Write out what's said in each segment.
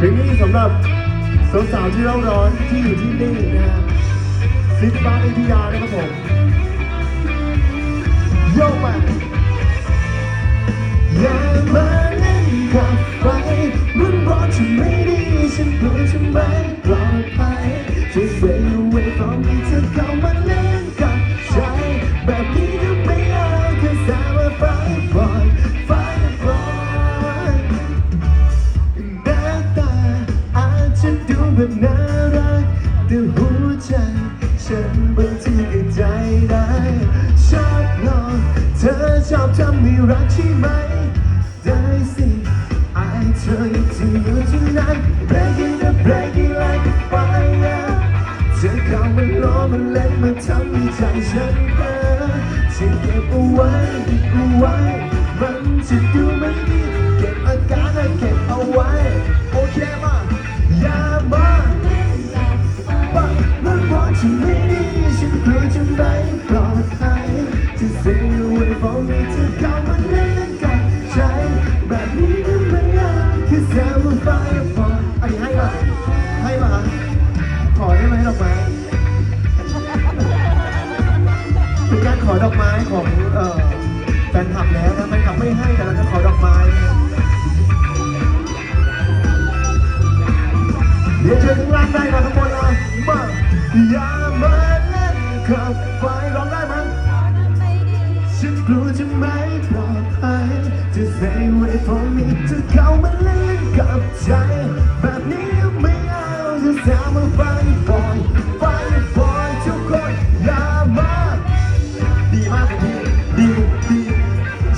เพลงนี้สำหรับสาวๆที่เร่าร้อนที่อยู่ที่นี่นะฮะซิดบ้านอิทยานะครับผมโยกไปอย่ามาเล่นกับไฟมันร้อนฉันไม่ดีฉันกลัวฉันไม่ปลอดภัย Just stay away from me เธอเข้ามาเล่นกับใจแบบนี้ ดูแบบน่ารักแต่หัวใจ ฉันบางทีก็ใจได้ชอบหลอกเธอชอบทำให้รักใช่ไหม ได้สิ I tell you to you tonight break it up break it like fire เธอเข้ามาล้อมาเล่นมาทำให้ใจฉันเพ้อจะเก็บเอาไว้เก็บเอาไว้มันจะดู แซมว่า firefly อันนี้ให้ป่ะให้ป่ะขอได้ไหมดอกไม้เป็นการขอดอกไม้ของเอ่อแฟนคลับแล้วนะแฟนคลับไม่ให้แต่เราจะขอดอกไม้เดี๋ยวเชิญข้างล่างได้นะข้างบนนะมาอย่ามาเล่นกับไฟร้องได้ไหมฉันกลัวจะไม่ปลอดภัยจะ stay away from me จะ ใจแบบนี้ไม่เอาจะแซมมาไฟบอยไฟบอยทุกคนอย่ามาดีมากเลยพี่ดีดี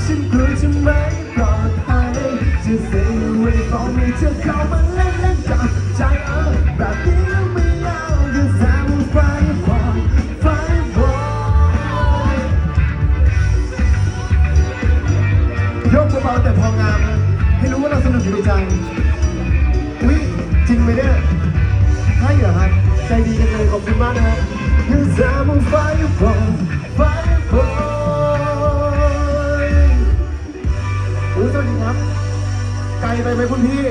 ฉันกลัวจะไม่ปลอดภัยจะ stay away from me เธอเข้ามาเล่นเล่นกับใจเออแบบนี้ไม่เอาก็แซมไฟบอยไฟบอยยกเบาๆแต่พองามให้รู้ว่าเราสนุกอยู่ในใจอุ้ย จริงไหมเนี่ยใช่เหรอครับใจดีกันเลยขอบคุณมากนะฮะ Cause I'm on fireboy fireboy สวัสดีครับ ไกลไปไหมคุณพี่